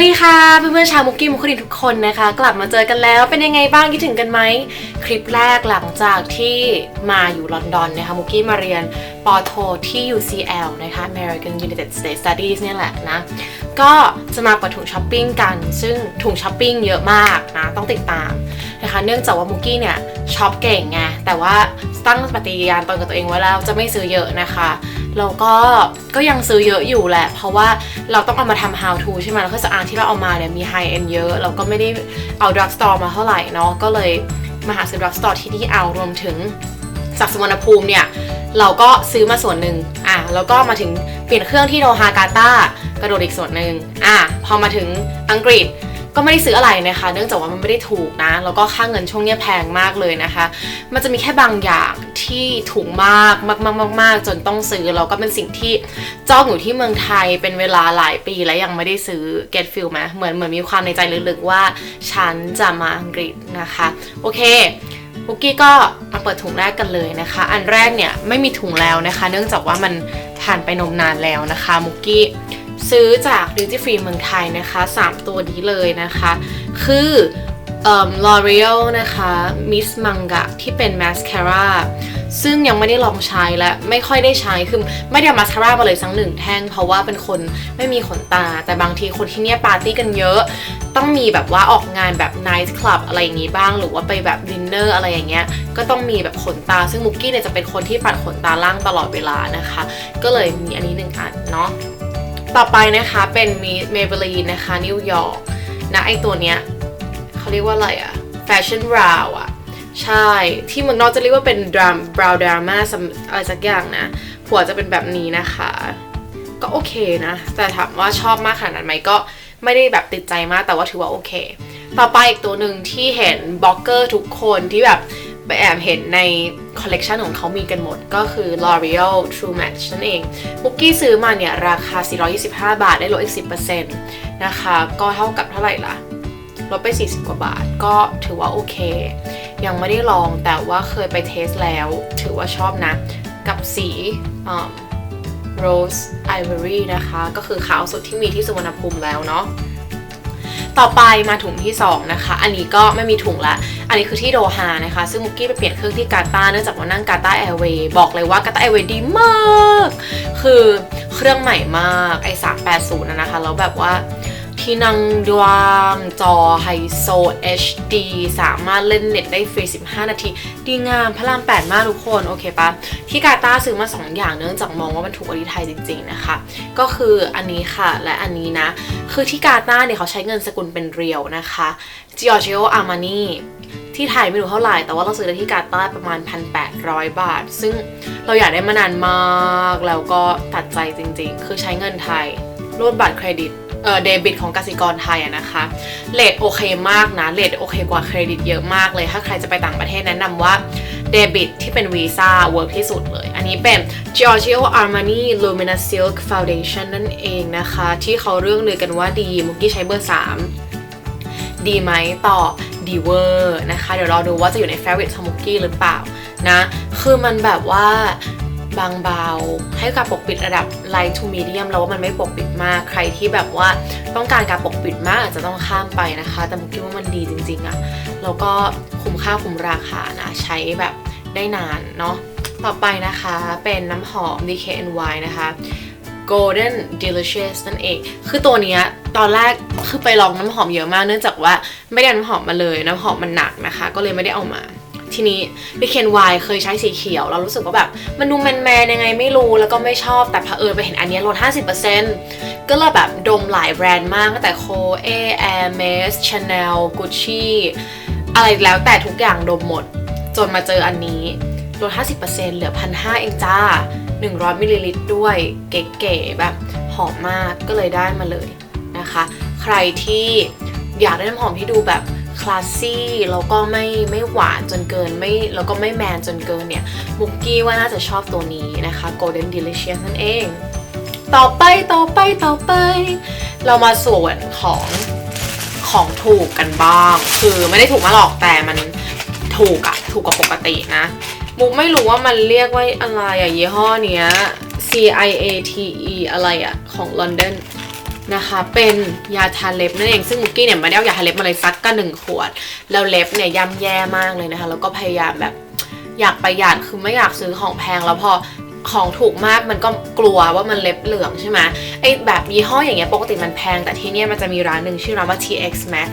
วัสดีค่ะเพื่อนๆชาวมุกกี้มุกคดินทุกคนนะคะ กลับมาเจอกันแล้วเป็นยังไงบ้างคิดถึงกันไหมคลิปแรกหลังจากที่มาอยู่ลอนดอนนะคะมุกกี้มาเรียนปอโทที่ UCL นะคะ American United States Studies เนี่ยแหละนะ ก็จะมาเปิดถุงช้อปปิ้งกัน ซึ่งถุงช้อปปิ้งเยอะมากนะต้องติดตามนะคะเนื่องจากว่ามุกกี้เนี่ยช็อปเก่งไงแต่ว่าตั้งปฏิญาณตนกับตัวเองไว้แล้วจะไม่ซื้อเยอะนะคะ แล้วก็ก็ยังซื้อเยอะอยู่แหละ เพราะว่าเราต้องเอามาทำ how to ใช่ไหมแล้วเครื่องสำอางที่เราเอามาเนี่ยมี high end เยอะ เราก็ไม่ได้เอา drug store มาเท่าไหร่เนาะก็เลยมาหาซื้อ drug store ที่ที่เอารวมถึงจากสุวรรณภูมิเนี่ยเราก็ซื้อมาส่วนหนึ่งอะแล้วก็มาถึงเปลี่ยนเครื่องที่โดฮากาตากระโดดอีกส่วนหนึ่งอะพอมาถึงอังกฤษ ก็ไม่ได้ซื้ออะไรนะคะ เนื่องจากว่ามันไม่ได้ถูกนะ แล้วก็ค่าเงินช่วงนี้แพงมากเลยนะคะ มันจะมีแค่บางอย่างที่ถูกมากมากมากมากมากจนต้องซื้อแล้วก็เป็นสิ่งที่จ้องอยู่ที่เมืองไทยเป็นเวลาหลายปีแล้วยังไม่ได้ซื้อ get feel ไหมเหมือนเหมือนมีความในใจลึกๆว่า ฉันจะมาอังกฤษนะคะ โอเคบุกกี้ก็มาเปิดถุงแรกกันเลยนะคะ อันแรกเนี่ยไม่มีถุงแล้วนะคะ เนื่องจากว่ามันผ่านไปนมนานแล้วนะคะมุกกี้ ซื้อจาก Duty Free เมืองไทยนะคะ 3 ตัวนี้เลยนะคะ คือเอ่อ L'Oreal นะคะ Miss Manga ที่เป็น Mascara ซึ่งยังไม่ได้ลองใช้และไม่ค่อยได้ใช้คือไม่ได้มาสคาร่ามาเลยสักหนึ่งแท่ง เพราะว่าเป็นคนไม่มีขนตา แต่บางทีคนที่เนี่ยปาร์ตี้กันเยอะ ต้องมีแบบว่าออกงานแบบ night club อะไรอย่างนี้บ้าง หรือว่าไปแบบดินเนอร์อะไรอย่างเงี้ยก็ต้องมีแบบขนตา ซึ่งมุกกี้เนี่ยจะเป็นคนที่ปัดขนตาล่างตลอดเวลานะคะ ก็เลยมีอันนี้หนึ่งอันเนาะ ต่อไปนะคะเป็นมี Maybelline นะคะนิวยอร์กนะไอตัวเนี้ยเขาเรียกว่าอะไรอะ Fashion Brow อะใช่ ที่เมืองนอกจะเรียกว่าเป็น dram brow drama อะไรสักอย่างนะหัวจะเป็นแบบนี้นะคะ ก็โอเคนะ แต่ถามว่าชอบมากขนาดนั้นไหมก็ไม่ได้แบบติดใจมากแต่ว่าถือว่าโอเค ต่อไปอีกตัวหนึ่งที่เห็นบล็อกเกอร์ทุกคนที่แบบไปแอบเห็นใน คอลเลกชันของเขามีกันหมดก็คือ L'Oreal True Match นั่นเองบุกกี้ซื้อมาเนี่ย ราคา 425 บาทได้ลดอีก 10%นะคะ ก็เท่ากับเท่าไหร่ล่ะ ลดไป 40 กว่าบาท ก็ถือว่าโอเค ยังไม่ได้ลองแต่ว่าเคยไปเทสแล้ว ถือว่าชอบนะ กับสี Rose Ivory นะคะ ก็คือขาวสุดที่มีที่สุวรรณภูมิแล้วเนาะ ต่อไปมาถุงที่ 2 นะคะ อันนี้ก็ไม่มีถุงละ อันนี้คือที่โดฮานะคะ ซึ่งมุกกี้ไปเปลี่ยนเครื่องที่กาตาร์เนื่องจากว่านั่งกาตาร์แอร์เวย์บอกเลยว่ากาตาร์แอร์เวย์ดีมาก คือเครื่องใหม่มากไอ้380นะนะคะแล้วแบบว่า ที่นั่งดวางจอไฮโซ HD สามารถเล่นเน็ตได้ฟรี 15 นาที ดีงามพระราม 8 มากทุกคน โอเคปะที่กาตาซื้อมา 2 อย่างเนื่องจากมองว่ามันถูกกว่าที่ไทยจริง ๆ นะคะ ก็คืออันนี้ค่ะและอันนี้นะ คือที่กาตาเนี่ยเขาใช้เงินสกุลเป็นเรียวนะคะ Giorgio Armani ที่ไทยไม่รู้เท่าไหร่ แต่ว่าเราซื้อได้ที่กาตาร์ประมาณ 1,800 บาท ซึ่งเราอยากได้มานานมาก แล้วก็ตัดใจจริง ๆ คือใช้เงินไทยรูดบัตรเครดิต เดบิตของกสิกรไทยนะคะเลทโอเคมากนะเลทโอเคกว่าเครดิตเยอะมากเลย ถ้าใครจะไปต่างประเทศแนะนำว่าเดบิตที่เป็นวีซ่าเวิร์กที่สุดเลย อันนี้เป็น Giorgio Armani Luminous Silk Foundation นั่นเองนะคะ ที่เขาเรื่องลือกันว่าดี มุกกี้ใช้เบอร์ 3 ดีไหมต่อดีเวอร์นะคะ เดี๋ยวรอดูว่าจะอยู่ใน Favorite ของมุกกี้หรือเปล่านะ คือมันแบบว่า บางเบา ให้การปกปิดระดับ light to medium แล้วว่ามันไม่ปกปิดมากใครที่แบบว่าต้องการการปกปิดมากอาจจะต้องข้ามไปนะคะ แต่มุกคิดว่ามันดีจริงๆอะแล้วก็คุ้มค่าคุ้มราคานะใช้แบบได้นานเนาะต่อไปนะคะเป็นน้ำหอม DKNY นะคะ Golden Delicious นั่นเอง คือตัวเนี้ยตอนแรกคือไปลองน้ำหอมเยอะมาก เนื่องจากว่าไม่ได้น้ำหอมมาเลย น้ำหอมมันหนักนะคะ ก็เลยไม่ได้เอามา ทีนี้บิเคนไวเคยใช้สีเขียว เรารู้สึกว่าแบบมันดูแมนแมนๆยังไงไม่รู้แล้วก็ไม่ชอบแต่เผอิญไปเห็นอันนี้ลด 50%ก็เลยแบบดมหลายแบรนด์มากตั้งแต่โคเอแอร์เมสชาแนลกุชชี่อะไรแล้วแต่ทุกอย่างดมหมด จนมาเจออันนี้ลด 50%เหลือ 1,500 เองจ้า 100มิลลิลิตรด้วยเก๋ๆแบบหอมมากก็เลยได้มาเลยนะคะ ใครที่อยากได้น้ำหอมที่ดูแบบ คลาสซี่แล้วก็ไม่ไม่หวานจนเกินไม่แล้วก็ไม่แมนจนเกินเนี่ยมุกกี้ว่าน่าจะชอบตัวนี้นะคะ Golden Delicious นั่นเอง ต่อไปต่อไปต่อไป เรามาส่วนของของถูกกันบ้าง คือไม่ได้ถูกมากหรอกแต่มันถูกอะถูกกว่าปกตินะมุกไม่รู้ว่ามันเรียกว่าอะไรอะยี่ห้อเนี้ย C I A T E อะไรอะของลอนดอน นะคะ เป็นยาทาเล็บนั่นเองซึ่งมุกกี้เนี่ยไม่ได้เอายาทาเล็บมาเลยสักก็หนึ่งขวด แล้วเล็บเนี่ยย่ำแย่มากเลยนะคะ แล้วก็พยายามแบบอยากประหยัดคือไม่อยากซื้อของแพงแล้วพอของถูกมากมันก็กลัวว่ามันเล็บเหลืองใช่ไหมไอแบบยี่ห้ออย่างเงี้ยปกติมันแพง แต่ที่นี่มันจะมีร้านหนึ่งชื่อร้านว่า TX Max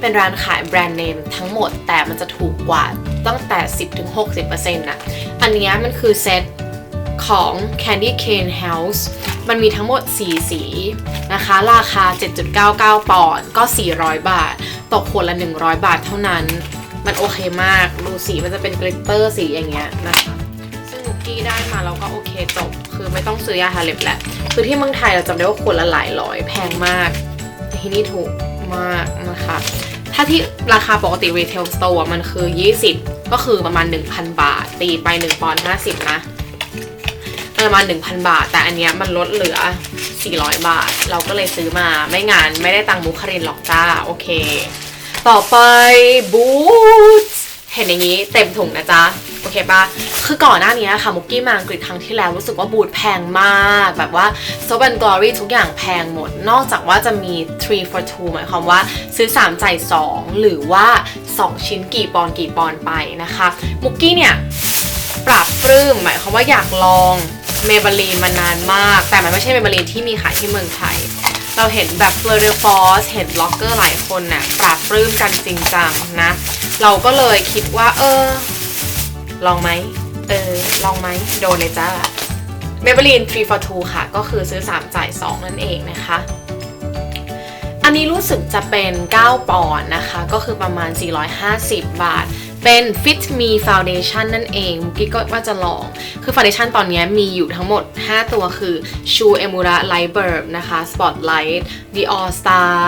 เป็นร้านขายแบรนด์เนมทั้งหมดแต่มันจะถูกกว่าตั้งแต่ 10-60%นะอันนี้มันคือเซต ของ Candy Cane House มันมีทั้งหมด 4 สีนะคะ ราคา 7.99 ปอนด์ก็ 400 บาท ตกขวดละ 100 บาทเท่านั้น มันโอเคมาก ดูสีมันจะเป็นกลิตเตอร์สีอย่างเงี้ยนะคะ ซึ่งมุกกี้ได้มาแล้วก็โอเคจบ คือไม่ต้องซื้อยาทาเล็บแหละ คือที่เมืองไทยเราจำได้ว่าขวดละหลายร้อยแพงมากแต่ที่นี่ถูกมากนะคะ ถ้าที่ราคาปกติ retail store อะมันคือ 20 ก็คือประมาณ 1,000 บาท ตีไป1ปอนด์50 นะ ประมาณ 1,000 บาท แต่อันเนี้ยมันลดเหลือ 400 บาท เราก็เลยซื้อมาไม่งานไม่ได้ตังมุคารินหรอกจ้า โอเค ต่อไปบูทเห็นอย่างนี้เต็มถุงนะจ๊ะ โอเคปะคือก่อนหน้านี้ค่ะ มุกกี้มาอังกฤษครั้งที่แล้วรู้สึกว่าบูทแพงมาก แบบว่าโซบันกอรี่ทุกอย่างแพงหมด นอกจากว่าจะมี 3 for 2 หมายความว่าซื้อ 3 จ่าย 2 หรือว่า 2 ชิ้นกี่ปอนกี่ปอนไปนะคะ มุกกี้เนี่ย ปรับปลื้มหมายความว่าอยากลอง เมเบลีนมานานมาก แต่มันไม่ใช่เมเบลีนที่มีขายที่เมืองไทย เราเห็นแบบเฟลเดอร์ฟอสเห็นล็อกเกอร์หลายคนน่ะปรับปลื้มกันจริงจังนะ เราก็เลยคิดว่า เออ ลองไหม เออ ลองไหม โดนเลยจ้าเมเบลีน3 for 2 ค่ะ ก็คือซื้อ 3 จ่าย 2 นั่นเองนะคะ อันนี้รู้สึกจะเป็น 9 ปอนด์นะคะ ก็คือประมาณ 450 บาท เป็น Fit Me Foundation นั่นเองมุกกี้ก็ว่าจะลอง คือ Foundation ตอนนี้มีอยู่ทั้งหมด 5 ตัวคือ Shu Emura Light Bulb นะคะ Spotlight The All Star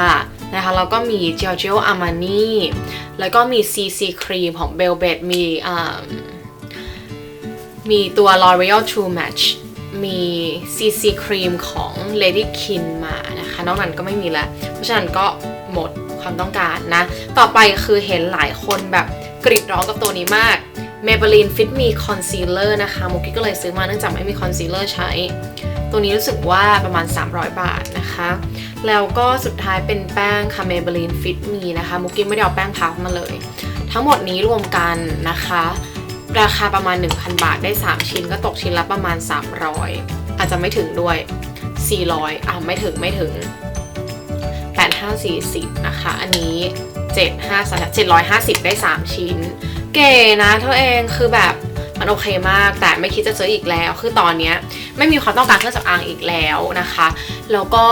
นะคะแล้วก็มี Giorgio Armani แล้วก็มี CC Cream ของ Velvet มีมีตัว L'Oreal True Match มี CC Cream ของ Lady Kin มานะคะ นอกนั้นก็ไม่มีแล้ว เพราะฉะนั้นก็หมดความต้องการนะ ต่อไปคือเห็นหลายคนแบบ กรีดร้องกับตัวนี้มาก Maybelline Fit Me Concealer นะคะมุกกี้ก็เลยซื้อมาเนื่องจากไม่มี concealer ใช้ ตัวนี้รู้สึกว่าประมาณ 300 บาทนะคะ แล้วก็สุดท้ายเป็นแป้งค่ะ Maybelline Fit Me นะคะมุกกี้ไม่ได้เอาแป้งพับมาเลย ทั้งหมดนี้รวมกันนะคะ ราคาประมาณ 1,000 บาทได้ 3 ชิ้น ก็ตกชิ้นละประมาณ 300 อาจจะไม่ถึงด้วย 400 อะไม่ถึงไม่ถึง 540 นะคะ อันนี้ 75 750 ได้ 3 ชิ้น เก๋นะเธอเองคือแบบมันโอเคมาก แต่ไม่คิดจะซื้ออีกแล้ว คือตอนนี้ไม่มีความต้องการเครื่องสำอางอีกแล้วนะคะ แล้วก็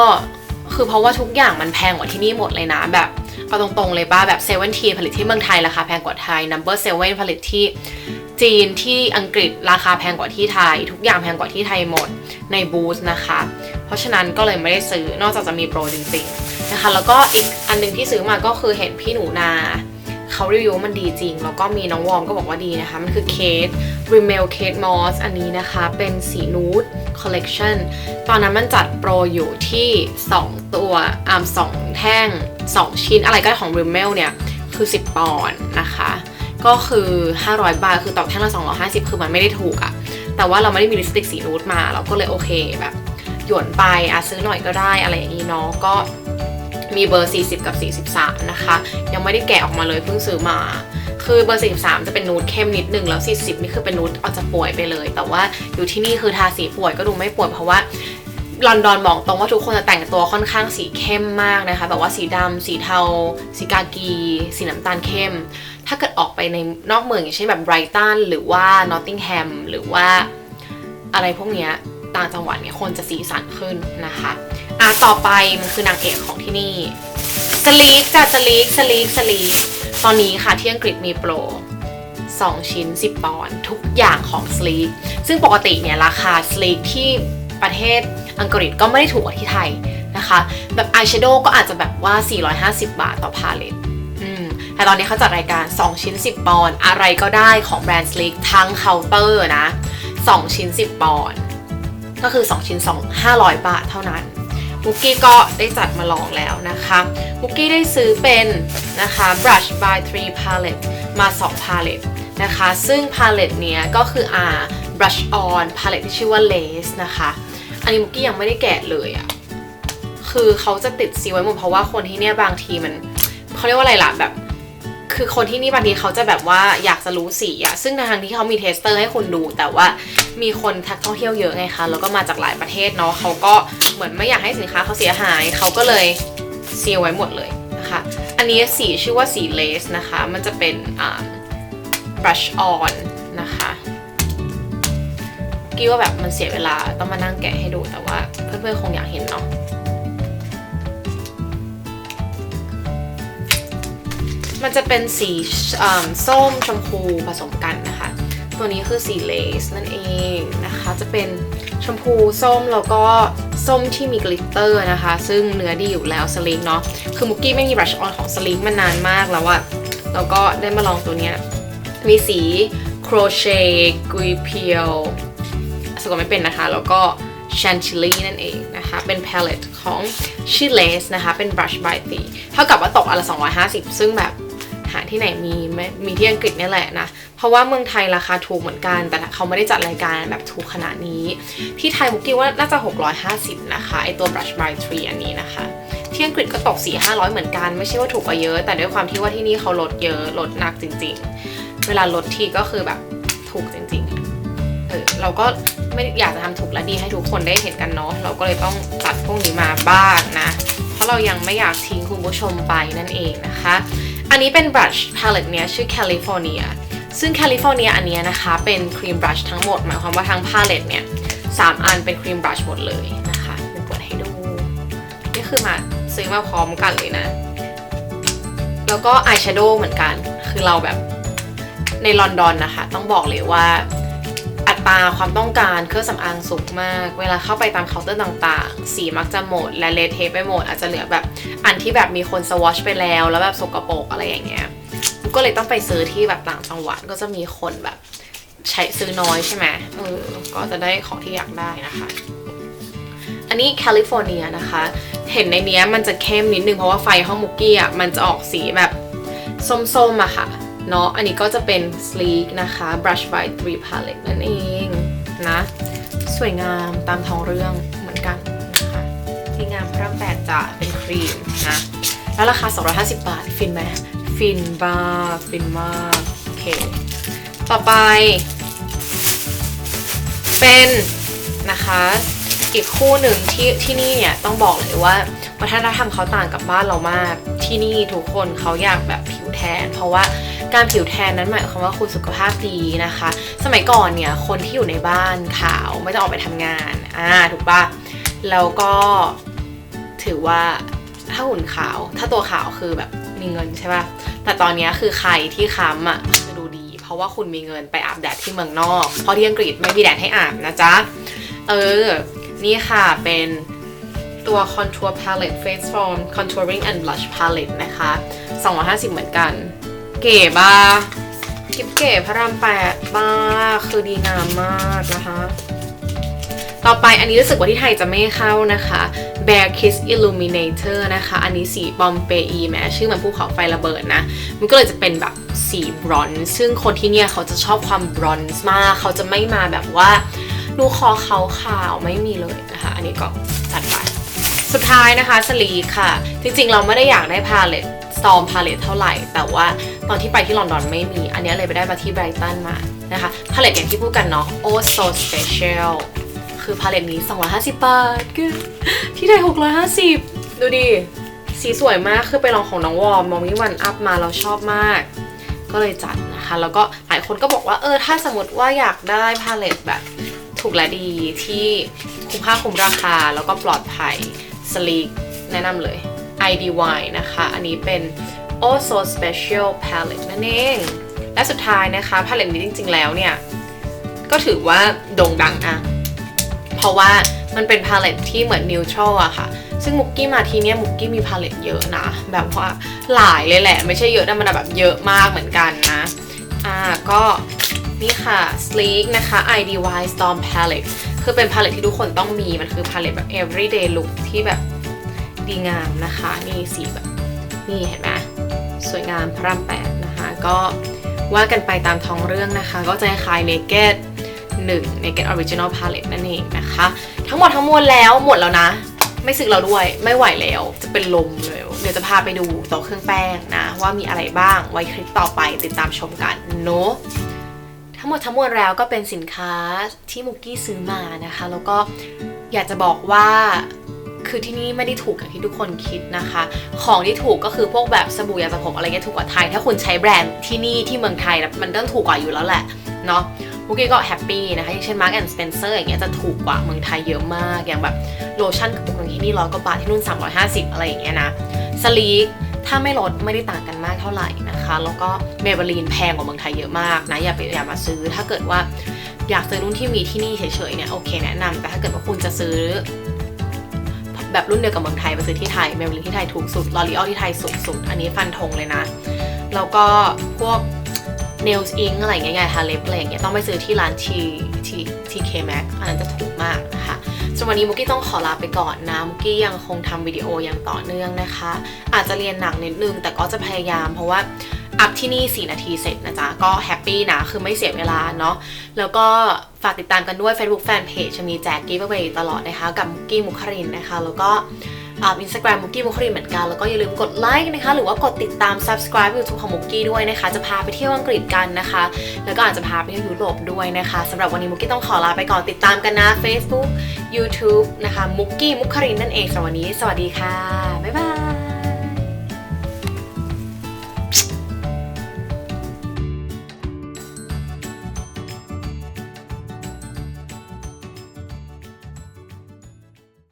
คือเพราะว่าทุกอย่างมันแพงกว่าที่นี่หมดเลยนะแบบเอาตรงๆเลยป้าแบบเซเว่นทีผลิตที่เมืองไทยราคาแพงกว่าไทย Number 7ผลิตที่จีนที่อังกฤษราคาแพงกว่าที่ไทย ทุกอย่างแพงกว่าที่ไทยหมดในบูธนะคะ เพราะฉะนั้นก็เลยไม่ได้ซื้อนอกจากจะมีโปรจริงๆ นะคะ แล้วก็อีกอันหนึงที่ซื้อมาก็คือเห็นพี่หนูนาเขารีวิวมันดีจริง แล้วก็มีน้องวอมก็บอกว่าดีนะคะ มันคือเคส Rimmel Kate Moss อันนี้นะคะเป็นสีนูดคอลเล t ชันตอนนั้นมันจัดโปรอยู่ที่ 2 ตัวอ่าสองแท่ง 2 ชิ้นอะไรก็ได้ของ Rimmel เนี่ยคือ 10 ปอนด์นะคะ ก็คือ 500 บาท คือตกแท่งละ 250 คือมันไม่ได้ถูกอะแต่ว่าเราไม่ได้มีลิปสติกสีนูดมา เราก็เลยโอเคแบบหยวนไปอะซื้อหน่อยก็ได้อะไรอย่างนี้เนาะก็ มีเบอร์ 40 กับ 43 นะคะ ยังไม่ได้แกะออกมาเลยเพิ่งซื้อมา คือเบอร์ 43 จะเป็นนูดเข้มนิดนึง แล้ว 40 นี่คือเป็นนูดอาจจะป่วยไปเลย แต่ว่าอยู่ที่นี่คือทาสีป่วยก็ดูไม่ป่วยเพราะว่าลอนดอนบอกตรงว่าทุกคนจะแต่งตัวค่อนข้างสีเข้มมากนะคะแบบว่าสีดำสีเทา สีกากี สีน้ำตาลเข้ม ถ้าเกิดออกไปในนอกเมืองอย่างเช่นแบบไบรตันหรือว่านอตติงแฮมหรือว่าอะไรพวกเนี้ยต่างจังหวัดเนี่ยคนจะสีสันขึ้นนะคะ อะต่อไปมันคือนางเอกของที่นี่สลีกจ้ะสลีกสลีกสลีกตอนนี้ค่ะที่อังกฤษมีโปร 2 ชิ้น 10 ปอนด์ทุกอย่างของสลีกซึ่งปกติเนี่ยราคาสลีกที่ประเทศอังกฤษก็ไม่ได้ถูกกว่าที่ไทยนะคะ แบบอายแชโดว์ก็อาจจะแบบว่า 450 บาทต่อพาเลตอืมแต่ตอนนี้เขาจัดรายการ 2 ชิ้น 10 ปอนด์อะไรก็ได้ของแบรนด์สลีกทั้งเคาน์เตอร์นะ 2 ชิ้น 10 ปอนด์ก็คือ 2 ชิ้น 2 500 บาทเท่านั้น มุกกี้ก็ได้จัดมาลองแล้วนะคะมุกกี้ได้ซื้อเป็นนะคะ brush by 3 palette มา 2 palette นะคะ ซึ่ง palette เนี้ยก็คืออ่า brush on palette ที่ชื่อว่า lace นะคะ อันนี้มุกกี้ยังไม่ได้แกะเลยอะคือเขาจะติดซีไว้หมดเพราะว่าคนที่เนี่ยบางทีมันเขาเรียกว่าอะไรล่ะแบบ คือคนที่นี่บางทีเขาจะแบบว่าอยากจะรู้สีอะซึ่งทางที่เขามีเทสเตอร์ให้คุณดูแต่ว่ามีคนทักท่องเที่ยวเยอะไงคะแล้วก็มาจากหลายประเทศเนาะเขาก็เหมือนไม่อยากให้สินค้าเขาเสียหายเขาก็เลยซีลไว้หมดเลยนะคะ อันนี้สีชื่อว่าสีเลสนะคะ มันจะเป็นอ่า brush on นะคะกี้ว่าแบบมันเสียเวลาต้องมานั่งแกะให้ดูแต่ว่าเพื่อนๆคงอยากเห็นเนาะ มันจะเป็นสีอ่าส้มชมพูผสมกันนะคะ ตัวนี้คือสีเลสนั่นเองนะคะ จะเป็นชมพูส้มแล้วก็ส้มที่มีกลิตเตอร์นะคะ ซึ่งเนื้อดีอยู่แล้วสลิงเนาะ คือมุกกี้ไม่มีบรัชออนของสลิงมานานมากแล้วอะแล้วก็ได้มาลองตัวเนี้ย มีสีโครเชต์กุยเพียวสะกดไม่เป็นนะคะ แล้วก็ชันชิลี่นั่นเองนะคะ เป็น palette ของชิเลสนะคะ เป็น brush by t h เท่ากับว่าตกอันละ 250 ซึ่งแบบ หาที่ไหนมีมีที่อังกฤษนี่แหละนะ เพราะว่าเมืองไทยราคาถูกเหมือนกัน แต่เขาไม่ได้จัดรายการแบบถูกขนาดนี้ ที่ไทยมุกกี้ว่าน่าจะ 650 นะคะไอตัว brush by t h อันนี้นะคะที่อังกฤษก็ตก 4 500 เหมือนกัน ไม่ใช่ว่าถูกกว่าเยอะ แต่ด้วยความที่ว่าที่นี่เขาลดเยอะลดหนักจริง ๆ เวลาลดทีก็คือแบบถูกจริงๆเออเราก็ไม่อยากจะทำถูกและดีให้ทุกคนได้เห็นกันเนาะเราก็เลยต้องจัดพวกนี้มาบ้างนะ เพราะเรายังไม่อยากทิ้งคุณผู้ชมไปนั่นเองนะคะ อันนี้เป็นบรัชพาเลตเนี้ยชื่อ California ซึ่ง California อันเนี้ยนะคะเป็นครีมบรัชทั้งหมดหมายความว่าทั้งพาเลตเนี่ยสามอันเป็นครีมบรัชหมดเลยนะคะเดี๋ยวเปิดให้ดู นี่คือมาซื้อมาพร้อมกันเลยนะ แล้วก็อายแชโดว์เหมือนกัน คือเราแบบในลอนดอนนะคะ ต้องบอกเลยว่า ตาความต้องการเครื่องสำอางสูงมาก เวลาเข้าไปตามเคาน์เตอร์ต่างๆ สีมักจะหมดและเลทเทไปหมดอาจจะเหลือแบบอันที่แบบมีคนสวอชไปแล้ว แล้วแบบสกปรกอะไรอย่างเงี้ยก็เลยต้องไปซื้อที่แบบต่างจังหวัดก็จะมีคนแบบใช้ซื้อน้อยใช่ไหมเออก็จะได้ของที่อยากได้นะคะอันนี้แคลิฟอร์เนียนะคะ เห็นในนี้มันจะเข้มนิดนึงเพราะว่าไฟห้องมุกกี้อะมันจะออกสีแบบส้มๆอะค่ะ เนาะอันนี้ก็จะเป็น sleek นะคะ brush by 3 palette นั่นเองนะ สวยงามตามท้องเรื่องเหมือนกันนะคะที่งามพระแปดจะเป็นครีมนะ แล้วราคา 250 บาท ฟินไหมฟินบ้ากฟินมากโอเค ต่อไป เป็นนะคะอีกคู่หนึ่งที่ที่นี่เนี่ยต้องบอกเลยว่าวัฒนธรรมเขาต่างกับบ้านเรามากที่นี่ทุกคนเขาอยากแบบผิวแทน เพราะว่า การผิวแทนนั้นหมายความว่าคุณสุขภาพดีนะคะ สมัยก่อนเนี่ยคนที่อยู่ในบ้านขาวไม่ต้องออกไปทำงานอ่าถูกปะแล้วก็ถือว่าถ้าหุ่นขาว ถ้าตัวขาวคือแบบมีเงินใช่ปะแต่ตอนนี้คือใครที่ค้ำอะจะดูดี เพราะว่าคุณมีเงินไปอาบแดดที่เมืองนอก เพราะที่อังกฤษไม่มีแดดให้อาบนะจ๊ะ เออ นี่ค่ะเป็นตัว Contour Palette Face Form Contouring and Blush Palette นะคะ 250 เหมือนกัน เก๋บ้ากิบเก๋พระรามแปดบ้าคือดีงามมากนะคะ ต่อไปอันนี้รู้สึกว่าที่ไทยจะไม่เข้านะคะ Bear Kiss Illuminator นะคะ อันนี้สีบอมเปอีแม้ชื่อเหมันภูเขาไฟระเบิดนะ มันก็เลยจะเป็นแบบสีบรอนซ์ซึ่งคนที่เนี่ยเขาจะชอบความบรอนซ์มาก เขาจะไม่มาแบบว่าดูคอเขาขาวไม่มีเลยนะคะ อันนี้ก็จัดไป สุดท้ายนะคะสลีค่ะ จริงๆเราไม่ได้อยากได้พาเลตสตอมพาเลตเท่าไหร่ แต่ว่า ตอนที่ไปที่ลอนดอนไม่มี อันนี้เลยไปได้มาที่ไบรตันมานะคะพาเลตอย่างที่พูดกันเนาะ Oh so special คือพาเลตนี้ 250 บาทคือที่ไทย650 ดูดิ สีสวยมากคือไปลองของน้องวอร์มมองวิวันอัพมาเราชอบมาก ก็เลยจัดนะคะ แล้วก็หลายคนก็บอกว่าเออถ้าสมมติว่าอยากได้พาเลตแบบถูกและดีที่คุ้มค่าคุ้มราคาแล้วก็ปลอดภัยสลีกแนะนำเลย IDY นะคะ อันนี้เป็น Oh So Special Palette นั่นเอง และสุดท้ายนะคะพาเลตนี้จริง ๆ แล้วเนี่ย ก็ถือว่าโด่งดังอะเพราะว่ามันเป็นพาเลตที่เหมือนนิวทรัลอะค่ะ ซึ่งมุกกี้มาทีเนี้ยมุกกี้มีพาเลตเยอะนะ แบบว่าหลายเลยแหละ ไม่ใช่เยอะแต่มันแบบเยอะมากเหมือนกันนะ อ่าก็นี่ค่ะ sleek นะคะ IDY Storm Palette คือเป็นพาเลตที่ทุกคนต้องมี มันคือพาเลตแบบ everyday look ที่แบบดีงามนะคะ นี่สีแบบ นี่เห็นไหม สวยงามพระรามแปดนะคะก็ว่ากันไปตามท้องเรื่องนะคะ ก็จะคล้าย Naked 1 Naked Original Palette นั่นเองนะคะ ทั้งหมดทั้งมวลแล้วหมดแล้วนะ ไม่ซื้อเราด้วยไม่ไหวแล้ว จะเป็นลมเลยเดี๋ยวจะพาไปดูต๊ะเครื่องแป้งนะ ว่ามีอะไรบ้างไว้คลิปต่อไปติดตามชมกันเนาะทั้งหมดทั้งมวลแล้วก็เป็นสินค้าที่มุกกี้ซื้อมานะคะ แล้วก็อยากจะบอกว่า คือที่นี่ไม่ได้ถูกอย่างที่ทุกคนคิดนะคะ ของที่ถูกก็คือพวกแบบสบู่ยาสระผมอะไรเงี้ยถูกกว่าไทย ถ้าคุณใช้แบรนด์ที่นี่ที่เมืองไทยแล้วมันต้องถูกกว่าอยู่แล้วแหละเนาะมุกกี้ก็แฮปปี้นะคะอย่างเช่น Mark and Spencer อย่างเงี้ยจะถูกกว่าเมืองไทยเยอะมาก อย่างแบบโลชั่นกระปุกนึงที่นี่ร้อยกว่าบาทที่นู่น 350 อะไรอย่างเงี้ยนะสลีกถ้าไม่ลดไม่ได้ต่างกันมากเท่าไหร่นะคะ แล้วก็เมเบลีนแพงกว่าเมืองไทยเยอะมากนะอย่าไปอย่ามาซื้อ ถ้าเกิดว่าอยากซื้อรุ่นที่มีที่นี่เฉยๆเนี่ยโอเคแนะนำแต่ถ้าเกิดว่าคุณจะซื้อ แบบรุ่นเดียวกับเมืองไทยไปซื้อที่ไทยเมเบลีนที่ไทยถูกสุดลอรีออที่ไทยสูงสุดอันนี้ฟันธงเลยนะ แล้วก็พวก nails ink อะไรง่างเงี้ยทาเล็บอะไรเงี้ยต้องไปซื้อที่ร้าน T T T K Max อันนั้นจะถูกมากนะคะสำหรับวันนี้มุกกี้ต้องขอลาไปก่อนนะมุกกี้ยังคงทำวิดีโออย่างต่อเนื่องนะคะ อาจจะเรียนหนักนิดนึงแต่ก็จะพยายามเพราะว่า อัพที่นี่ 4 นาทีเสร็จนะจ๊ะ ก็แฮปปี้นะ คือไม่เสียเวลาเนาะแล้วก็ฝากติดตามกันด้วย Facebook Fanpage จะมีแจกกิฟต์ a ว a y ตลอดนะคะกับมุกกี้มุคครินนะคะ แล้วก็อินสตาแกรมมุกกี้มุคครินเหมือนกัน แล้วก็อย่าลืมกดไลค์นะคะ หรือว่ากดติดตาม subscribe YouTube ของมุกกี้ด้วยนะคะ จะพาไปเที่ยวอังกฤษกันนะคะ แล้วก็อาจจะพาไปเที่ยวยุโรปด้วยนะคะสำหรับวันนี้มุกกี้ต้องขอลาไปก่อนติดตามกันนะ Facebook YouTube นะคะมุกกี้มุคครินนั่นเองสำหรับวันนี้ สวัสดีค่ะบ๊ายบาย